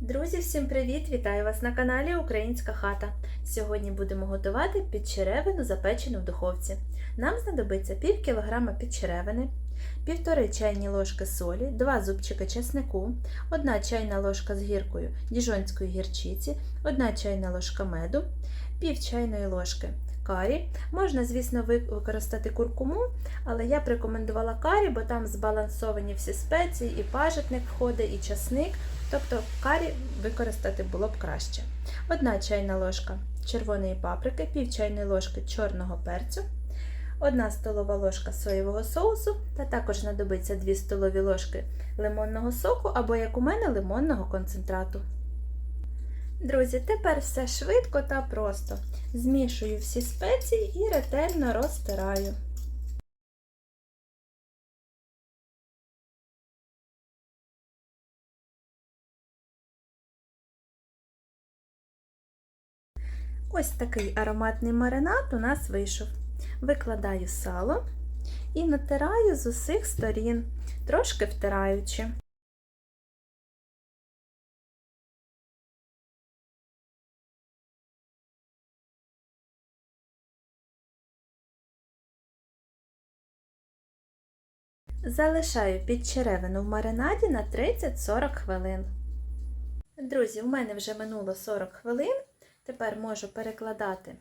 Друзі, всім привіт! Вітаю вас на каналі Українська хата. Сьогодні будемо готувати підчеревину, запечену в духовці. Нам знадобиться пів кілограма підчеревини, півтори чайні ложки солі, 2 зубчики чеснику, 1 чайна ложка з гіркою діжонської гірчиці, 1 чайна ложка меду, пів чайної ложки карі. Можна, звісно, використати куркуму, але я б рекомендувала карі, бо там збалансовані всі спеції, і пажитник входить, і часник. Тобто карі використати було б краще. Одна чайна ложка червоної паприки, пів чайної ложки чорного перцю, одна столова ложка соєвого соусу, та також знадобиться 2 столові ложки лимонного соку або, як у мене, лимонного концентрату. Друзі, тепер все швидко та просто. Змішую всі спеції і ретельно розтираю. Ось такий ароматний маринад у нас вийшов. Викладаю сало і натираю з усіх сторін, трошки втираючи. Залишаю підчеревину в маринаді на 30-40 хвилин. Друзі, у мене вже минуло 40 хвилин. Тепер можу перекладати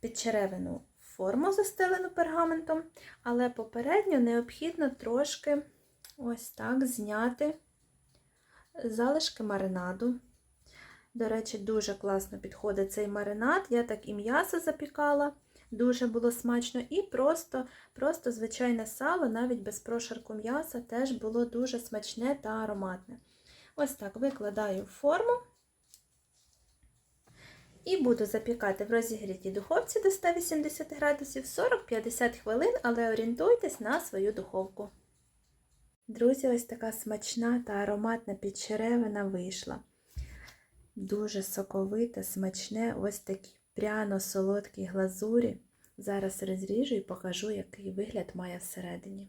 підчеревину форму, застелену пергаментом, але попередньо необхідно трошки ось так зняти залишки маринаду. До речі, дуже класно підходить цей маринад. Я так і м'ясо запікала, дуже було смачно, і просто, просто звичайне сало, навіть без прошарку м'яса, теж було дуже смачне та ароматне. Ось так викладаю форму. І буду запікати в розігрітій духовці до 180 градусів 40-50 хвилин, але орієнтуйтесь на свою духовку. Друзі, ось така смачна та ароматна підчеревина вийшла. Дуже соковите, смачне, ось такі пряно-солодкі глазурі. Зараз розріжу і покажу, який вигляд має всередині.